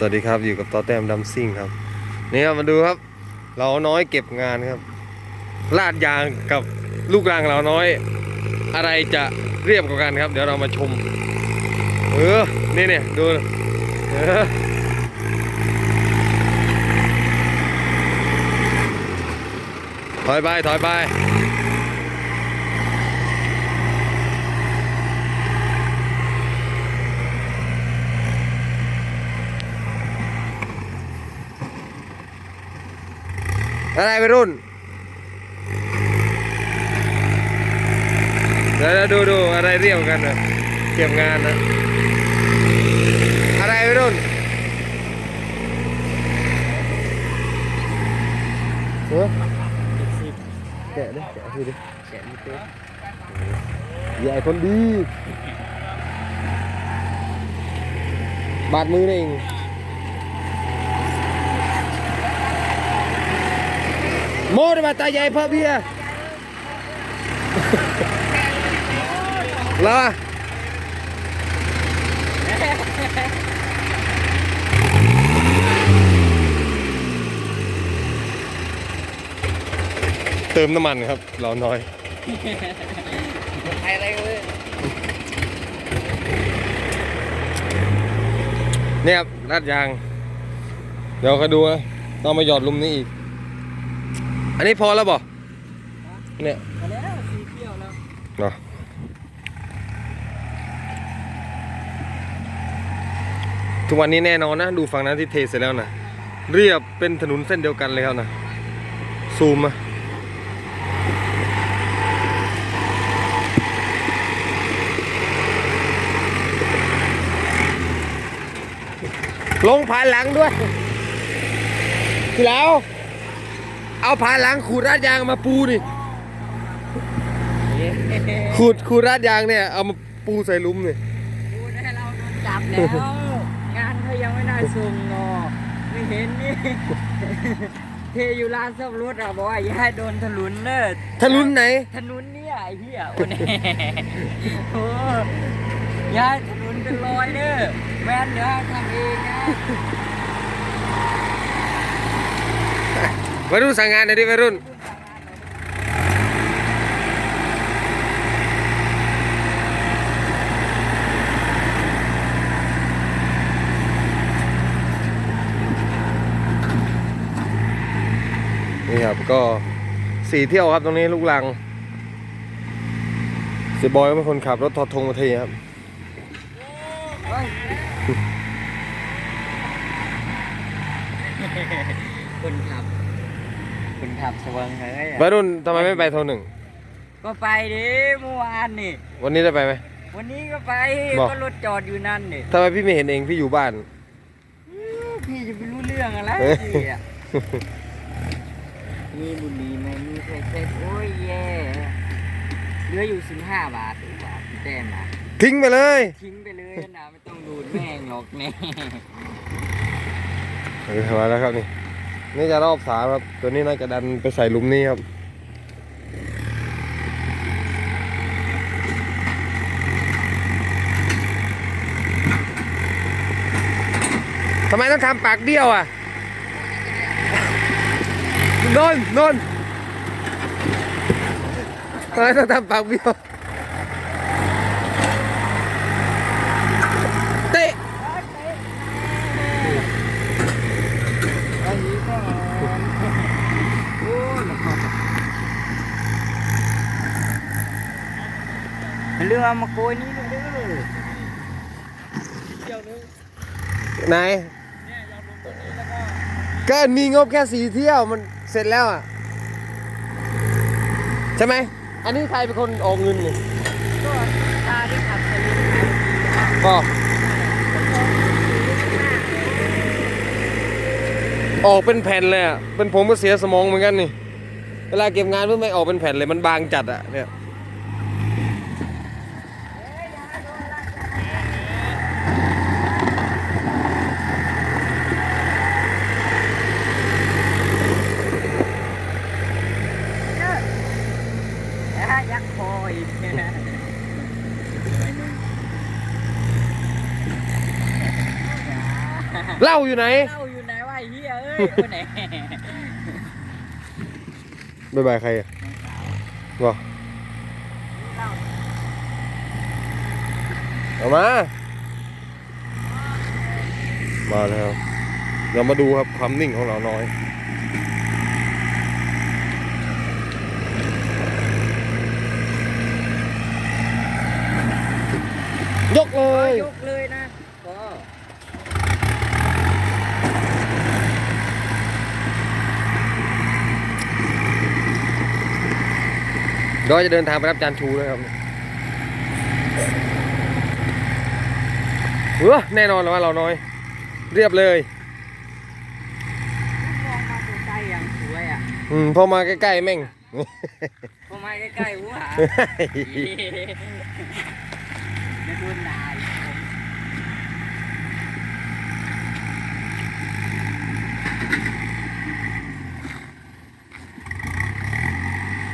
สวัสดีครับอยู่กับต่อแต้มดัมซิ่งครับนี่ครับมาดูครับ เราน้อยเก็บงานครับ ลาดยางกับลูกรางเราน้อย อะไรจะเรียบกว่ากันครับ เดี๋ยวเรามาชม เออนี่เนี่ยดูเออถอยไปถอยไป อะไรไปรุ่น เดี๋ยวดูดูอะไรเรียกกันนะเก็บงานนะ อะไรไปรุ่น เออแกะดิแกะทีดิแกะไม่เป็นใหญ่คนดี บาดมือนี่เอง โม่ได้มาตาใหญ่เพิ่มเบียร์ลาเติมน้ำมันครับ เราน้อยใครอะไรกันเลยเนี่ยครับลาดยาง เดี๋ยวก็ดูนะต้องมาหยอดลุมนี้อีก อันนี้พอแล้วบ่เนี่ยมาแล้วสีเขียวแล้วเนาะทุกวันนี้แน่นอนนะ ดูฝั่งนั้นที่เทเสร็จแล้วนะเรียบเป็นถนนเส้นเดียวกันเลยครับนะซูมมาลงผ่านหลังด้วยทีแล้ว เอาผ่านหลังขูดราดยางมาปูดิขูดขูดราดยางเนี่ยเอามาปูใส่หลุมเนี่ยดูได้เราโดนจับแล้ว งานเขายังไม่ได้ส่งงอไม่เห็นนี่เทอยู่ร้านซ่อมรถอะบอกว่าอย่าให้โดนถลุนเนอะทะลุนไหนถนนเนี่ยไอ้เหี้ยโอ้เนี่ยโอ้อย่าให้ถนนเป็นรอยเนอะแม่นเดี๋ยวทำเองนะ วัยรุ่นสั่งงานหน่อยดิวัยรุ่นนี่ครับก็สี่เที่ยวครับตรงนี้ลูกลังเสียบอยเป็นคนขับรถทอดทงมาทีครับคนขับ คนขับสว่างเฮ้ยวัยรุ่นทำไมไม่ไปโทรหนึ่งก็ไปดิเมื่อวานนี่ วันนี้ได้ไปไหม วันนี้ก็ไปบอก ก็รถจอดอยู่นั่นนี่ทำไมพี่ไม่เห็นเองพี่อยู่บ้านพี่จะไปรู้เรื่องอะไรเอ้ยพี่อะ มีบุหรี่ไหมมีไฟเซ็ตโอ้ยแย่เหลืออยู่สิบห้าบาทหรือบาทแต้มนะทิ้งไปเลย ทิ้งไปเลยนะไม่ต้องดูดแม่งหรอกแน่ เออมาแล้วครับนี่ นี่จะรอบสามครับ ตัวนี้น่าจะดันไปใส่หลุมนี้ครับทำไมต้องทำปากเบี้ยวอะนนนนทำไมต้องทำปากเบี้ยว เตะ อันนี้ก็โอ้ย เรือมาโกยนี้เลยเด้อไหนก็มีงบแค่สีเที่ยวมันเสร็จแล้วอะ ใช่ไหม อันนี้ใครเป็นคนออกเงินนี่ก็ตาที่ขับสลิงก็ออกเป็นแผ่นเลยอะ เป็นผมก็เสียสมองเหมือนกันนี่ เวลาเก็บงานเพื่อไม่ออกเป็นแผ่นเลยมันบางจัดอะเนี่ย ยักษ์คออีก ล เหล้าอยู่ไหน เล่าอยู่ไหนวะไอ้เฮียเอ้ยคนไหนบ๊ายบายใครอะบอกเอามา มาแล้ว เรามาดูครับความนิ่งของเราน้อยยกเลย ยกเลยนะก็ เราจะเดินทางไปรับจานชูแล้วครับเออแน่นอนแล้วว่าเราน้อย เรียบเลยมองมาไกลๆอย่างสวยอะอืมพอมาใกล้ๆแม่งพอมาใกล้ๆหัวจะโดนด่าอีกผม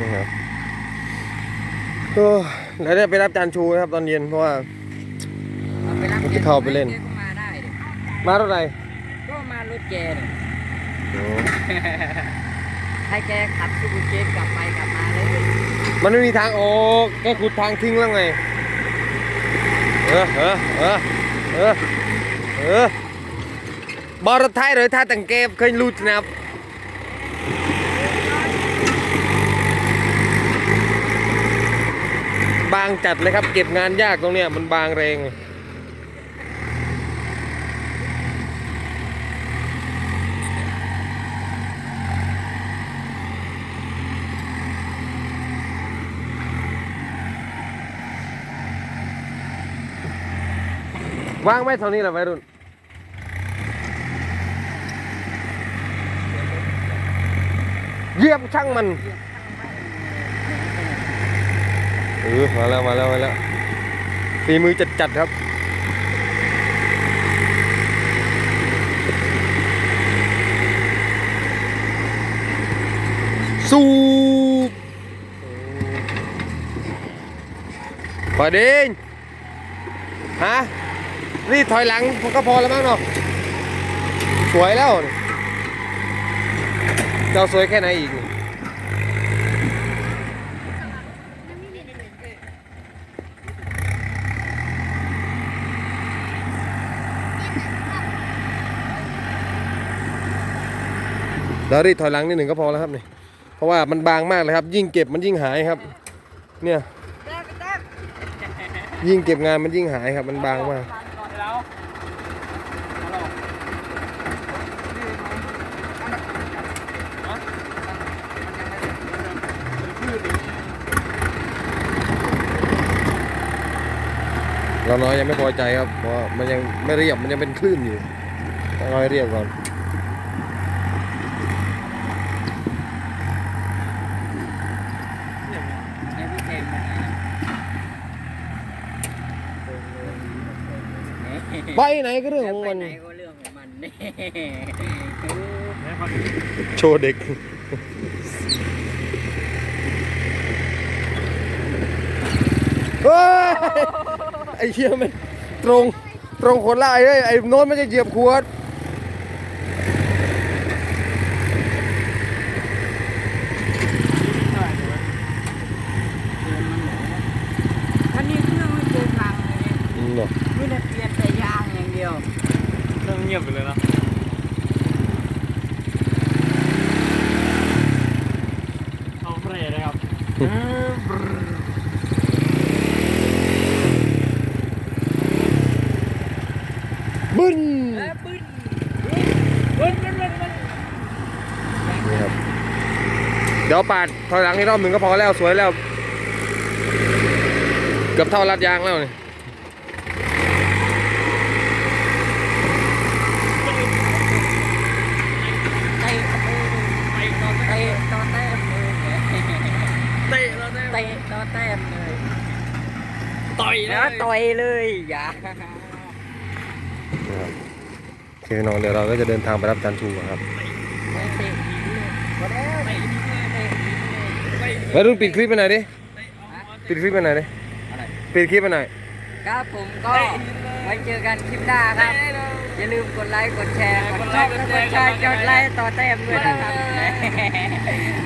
นะครับ ก็แล้วได้ไปรับจานชูนะครับตอนเย็นเพราะว่าเอาไปรับมันจะเข้าไปเล่นแกก็มาได้ดิมารถอะไรก็มารถแกเนี่ยให้แกขับซูบูเจกลับไปกลับมาเลยมันไม่มีทางออกแกขุดทางทิ้งแล้วไง เออเออเออเออเออบอรถไทยเลยท่าตังเกฟเคยรูดนะครับ บางจัดเลยครับ เก็บงานยากตรงเนี้ยมันบางแรงว่างไว้เท่านี้แหละวัยรุ่น เยี่ยบช่างมัน เออมาแล้วมาแล้วมาแล้วฝีมือจัดจัดๆครับ สูบปะเด้งฮะ นี่ถอยหลังมันก็พอแล้วมั้งเนาะ สวยแล้วเจ้าสวยแค่ไหนอีก นี่แล้วรีดถอยหลังนิดหนึ่งก็พอแล้วครับนี่ เพราะว่ามันบางมากเลยครับ ยิ่งเก็บมันยิ่งหายครับ เนี่ย ยิ่งเก็บงานมันยิ่งหายครับ มันบางมากเราน้อยยังไม่พอใจครับเพราะมันยังไม่เรียบมันยังเป็นคลื่นอยู่ต้องเอาให้เรียบก่อน ให้พี่เทมมา ไปไหนก็เรื่องของมัน ไปไหนก็เรื่องของมันนี่โชว์เด็ก เฮ้ย ไอ้เชี่ยมันตรง ตรงคนละไอ้เอ้ย ไอ้โน้นไม่จะเหยียบขวด คันนี้เครื่องไม่เคยพังเลยเนี่ย อืมเนาะ ไม่ได้เปลี่ยนแต่ยางอย่างเดียว เครื่องเงียบไปเลยนะเอาเฟรเลยครับ บึ้น เอ้ยบึ้นบึ้นบึ้นบึ้นบึ้น นี่ครับ เดี๋ยวปาดถอยหลังให้รอบหนึ่งก็พอแล้วสวยแล้ว เกือบเท่ารัดยางแล้วนี่เตะต่อเตะต่อแต้มเลยเนี่เตะแล้วได้เตะต่อแต้มเลยต่อยเลยต่อยเลยอย่าโอเคน้องเดี๋ยวเราก็จะเดินทางไปรับจานชูครับไม่ วเตะอีกเลยเตะอีกเลยวัยรุ่นปิดคลิปไปหน่อยดิ ปิดคลิปไปหน่อยดิ อะไร ปิดคลิปไปหน่อย ครับผมก็ไว้เจอกันคลิปหน้าครับคอย่าลืมกดไลค์ กดแชร์ กดชอบและกดแชร์กดไลค์ต่อแต้มด้วยนะครับ